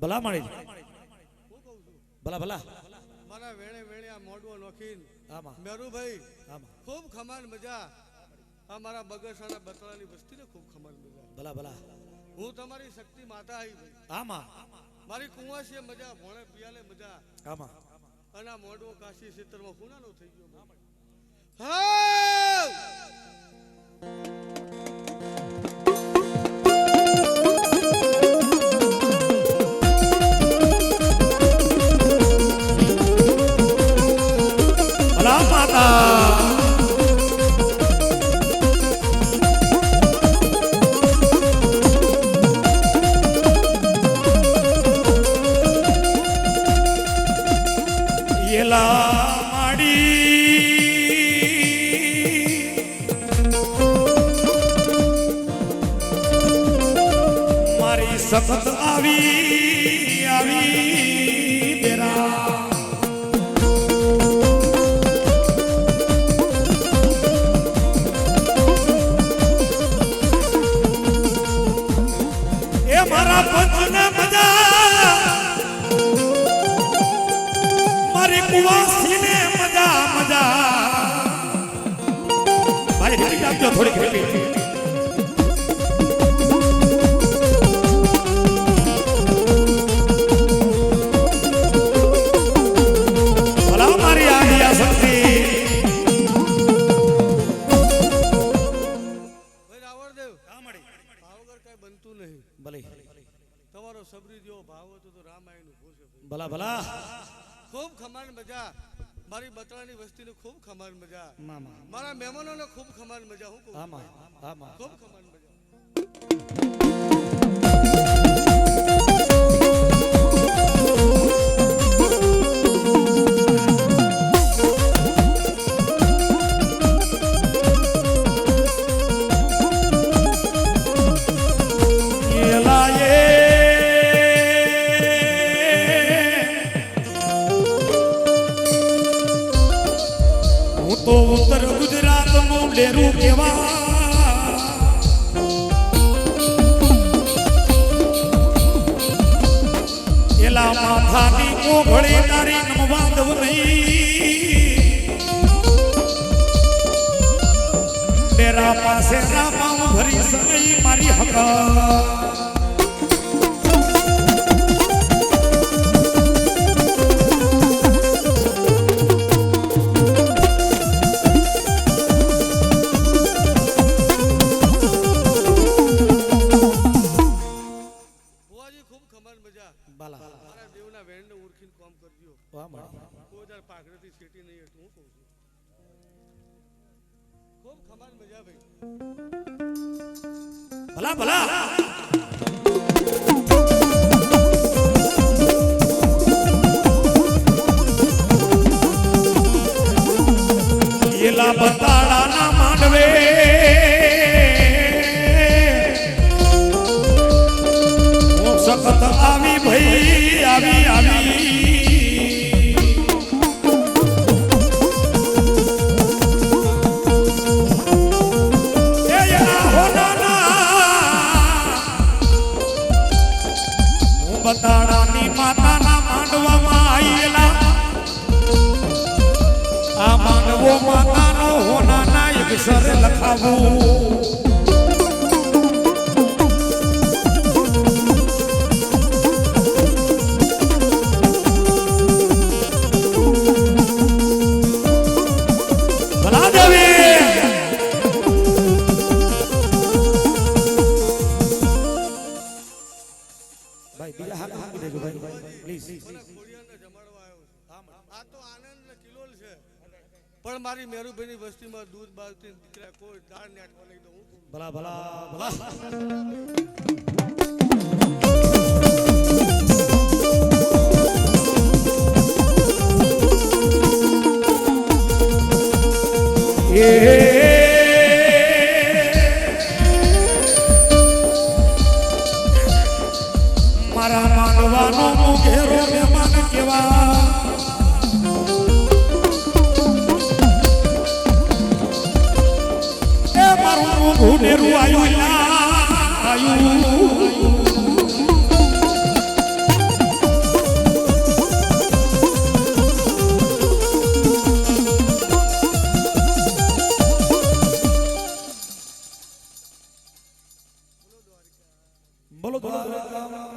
ભલા માણી ભલા ભલા મારા વેણે વેણે આ મોડવો નોખીન મેરુભાઈ ખૂબ ખમાન મજા. આ મારા બગસાના બતળાની વસ્તીને ખૂબ ખમાન મજા. ભલા ભલા. હું તમારી શક્તિ માતા આવી આમાં. મારી કુંવાસીએ મજા ભોણે પિયાલે મજા. આમાં. અને આ મોડવો કાશી ક્ષેત્રમાં ખૂણાનો થઈ ગયો. હા! એલા માડી. મારી સખત આવી આવી. મારી મજા મજા. ભાઈ રિપીટ આપજો થોડીક રિપીટ ભલા મારી આડિયા શક્તિ. ભાઈ રાવણદેવ હા મળી ભાવ વગર કઈ બનતું નહીં. ભલે. તમારો સબરી જેવો ભાવ હતો તો રામાયણ ઊભો છે. ભાઈ. ભલા ભલા. ખૂબ ખમાન મજા. મારી બતળાની વસ્તીને ખૂબ ખમાન મજા. મારા મહેમાનોને ખૂબ ખમાન મજા હું ખૂબ ખમાન તો ઉત્તર ગુજરાતનું ડેરું કેવા એલા માથાની કોઘળી તારી નમવાદવ નહીં. ડેરા પાસે રામા ભરી સગઈ મારી હકા કરજો મળે. પાઘરેથી શેટી નહીં એટલે હું કહું છું. ખૂબ ખમાન મજા ભાઈ ભલા ભલા. એલા બતાડાના માંડવે. હું સખત માંડવો માતાનો હોનાના અક્ષર લખાવું. ભાઈ બીજા હાથ દેજો પ્લીઝ આ તો આનંદ પણ મારી મેરુભાઈની વસ્તીમાં દૂધ બાળતી દીકરા કોઈ દાળ ને આટવા લઈ દઉં. ભલા ભલા ભલા મારા મેરું આયું આયું. બોલો બોલો.